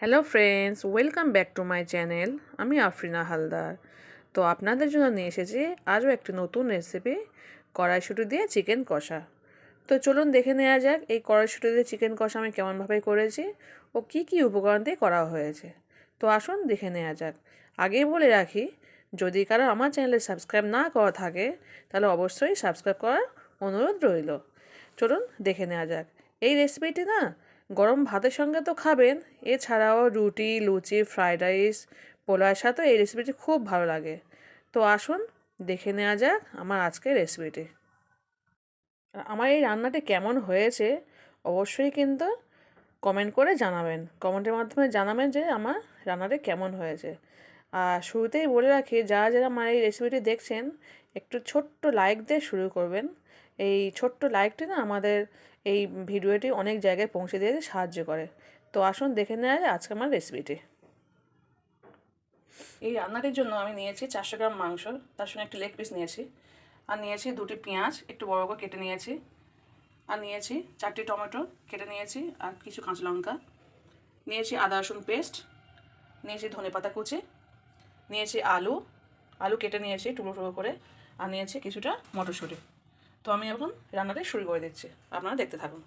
Hello friends welcome back to my channel আমি আফরিনা হালদার। তো আপনাদের জন্য নিয়ে এসেছি আরও একটি নতুন রেসিপি কড়াইশুঁটি দিয়ে চিকেন কষা। তো চলুন দেখে নেওয়া যাক, এই কড়াইশুঁটি দিয়ে চিকেন কষা আমি কেমনভাবে করেছি ও কি কি উপকরণ দিয়ে করা হয়েছে। তো আসুন দেখে নেওয়া যাক। আগেই বলে রাখি, যদি কারও আমার চ্যানেলে সাবস্ক্রাইব না করা থাকে, তাহলে অবশ্যই সাবস্ক্রাইব করার অনুরোধ রইল। চলুন দেখে নেওয়া যাক। এই রেসিপিটি না গরম ভাতের সঙ্গে তো খাবেন। এছাড়াও রুটি, লুচি, ফ্রাইড রাইস পোলার সাথেও এই রেসিপিটি খুব ভালো লাগে। তো আসুন, দেখে নেওয়া যাক আমার আজকের রেসিপিটি আমার এই রান্নাটি কেমন হয়েছে অবশ্যই কিন্তু কমেন্ট করে জানাবেন। কমেন্টের মাধ্যমে জানাবেন যে আমার রান্নাটি কেমন হয়েছে। আর শুরুতেই বলে রাখি, যারা যারা আমার এই রেসিপিটি দেখছেন, একটু ছোট্ট লাইক দিয়ে শুরু করবেন। এই ছোট্ট লাইকটি না আমাদের এই ভিডিওটি অনেক জায়গায় পৌঁছে দিতে সাহায্য করে। তো আসুন দেখে নেওয়া যায় আজকে আমার রেসিপিটি এই রান্নাটির জন্য আমি নিয়েছি চারশো গ্রাম মাংস, তার সঙ্গে একটি লেগ পিস নিয়েছি। আর নিয়েছি দুটি পেঁয়াজ, একটু বড় করে কেটে নিয়েছি। আর নিয়েছি চারটি টমেটো কেটে নিয়েছি আর কিছু কাঁচা লঙ্কা। নিয়েছি আদা, রসুন পেস্ট নিয়েছি ধনে পাতা কুচি, নিয়েছি আলু। আলু কেটে নিয়েছি টুকরো টুকরো করে। আর নিয়েছি কিছুটা মটরশুঁটি। তো আমি এখন রান্নাটা শুরু করে দিচ্ছি। আপনারা দেখতে থাকুন।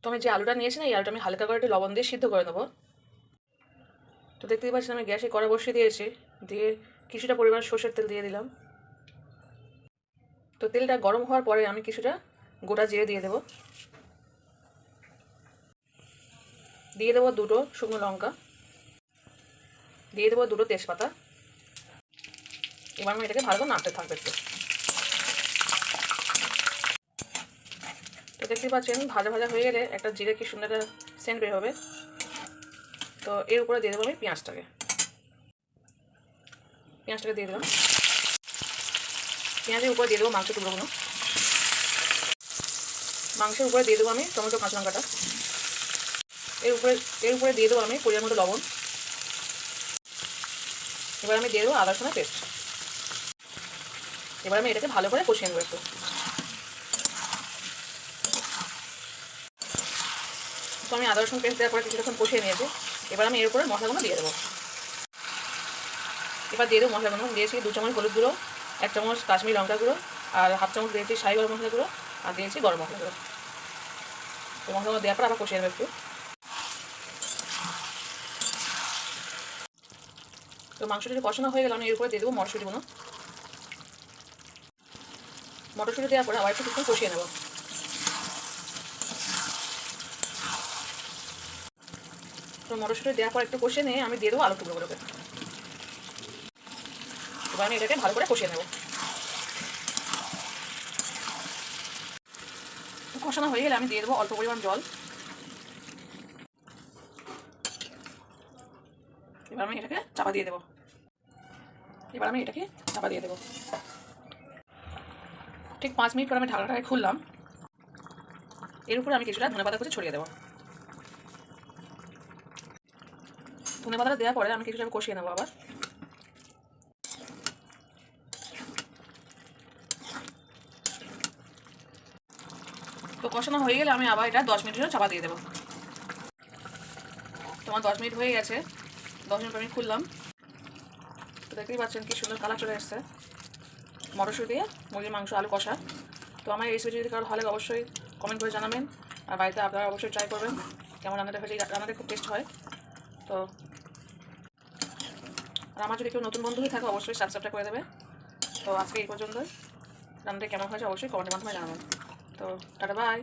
তো আমি যে আলুটা নিয়েছি না, এই আলুটা আমি হালকা করে একটু লবণ দিয়ে সিদ্ধ করে নেব। তো দেখতেই পাচ্ছেন, আমি গ্যাসে কড়া বসিয়ে দিয়েছি। দিয়ে কিছুটা পরিমাণ সর্ষের তেল দিয়ে দিলাম। তো তেলটা গরম হওয়ার পরে আমি কিছুটা গোটা জিরে দিয়ে দেবো। দিয়ে দেবো দুটো শুকনো লঙ্কা। দিয়ে দেবো দুটো তেজপাতা। এবার আমি এটাকে ভালো করে নাড়তে থাকবে একটু। তো দেখতেই পাচ্ছেন, ভাজা ভাজা হয়ে গেলে একটা জিরে কি সুন্দর একটা সেন্ট বের হবে। তো এর উপরে দিয়ে দেবো আমি পেঁয়াজটাকে। পেঁয়াজটাকে দিয়ে দিলাম। পেঁয়াজের উপরে দিয়ে দেবো মাংস টুকরোগুলো। মাংসের উপরে দিয়ে দেবো আমি টমেটো, কাঁচা লঙ্কাটা। এর উপরে এর উপরে দিয়ে দেবো আমি পরিমাণ মতো লবণ। এবার আমি দিয়ে দেবো আদা পেস্ট এবার আমি এটাকে ভালো করে কষিয়ে নেব একটু। তো আমি আদা রসুন পেস্ট দেওয়ার পরে কিছুক্ষণ কষিয়ে নিয়েছি। এবার আমি এর উপরে মশলাগুলো দিয়ে দেবো। এবার দিয়ে দেবো মশলাগুলো দিয়েছি দু চামচ হলুদ গুঁড়ো, এক চামচ কাশ্মীর লঙ্কা গুঁড়ো, আর হাফ চামচ দিয়েছি সাই গরম মশলা গুঁড়ো, আর দিয়েছি গরম মশলা গুঁড়ো। তো মশলাগুলো দেওয়ার পর আবার কষিয়ে নেব একটু। তো মাংসটা কষানো হয়ে গেল, আমি এর উপরে দিয়ে দেবো মটরশুঁটিগুলো মটরশুঁটি দেওয়ার পরে আবার একটু কষিয়ে নেব। তো মটরশুঁটি দেওয়ার পর একটু কষিয়ে নিয়ে আমি দিয়ে দেবো আলু টুকরোগুলোকে। এবার আমি এটাকে ভালো করে কষিয়ে নেব। কষানো হয়ে গেলে আমি দিয়ে দেবো অল্প পরিমাণ জল। এবার আমি এটাকে চাপা দিয়ে দেবো। এবার আমি এটাকে চাপা দিয়ে দেবো। ঠিক পাঁচ মিনিট পর আমি ঢাকাটাকে খুললাম। এর উপরে আমি কিছুটা ধনে পাতা করে ছড়িয়ে দেবো। ধনে পাতাটা দেওয়ার পরে আমি কিছুটা কষিয়ে নেব আবার। তো কষানো হয়ে গেলে আমি আবার এটা দশ মিনিটের চাপা দিয়ে দেবো। তোমার দশ মিনিট হয়ে গেছে। দশ মিনিট আমি খুললাম। তো দেখতেই পাচ্ছেন কি সুন্দর কালার চলে এসছে। মটরশুঁটি দিয়ে মুরগির মাংস, আলু কষা। তো আমার এই রেসিপি যদি কারও ভালো অবশ্যই কমেন্ট করে জানাবেন। আর বাড়িতে আপনারা অবশ্যই ট্রাই করবেন। কেমন রান্নাটা হয়েছে রান্নাটা খুব টেস্ট হয়। তো আর আমার যদি কেউ নতুন বন্ধু হয়ে থাকে, অবশ্যই সাবস্ক্রাইবটা করে দেবে। তো আজকে এই পর্যন্ত রান্নাটা কেমন হয়েছে? অবশ্যই কমেন্টের মাধ্যমে জানাবেন। তো টাটা বাই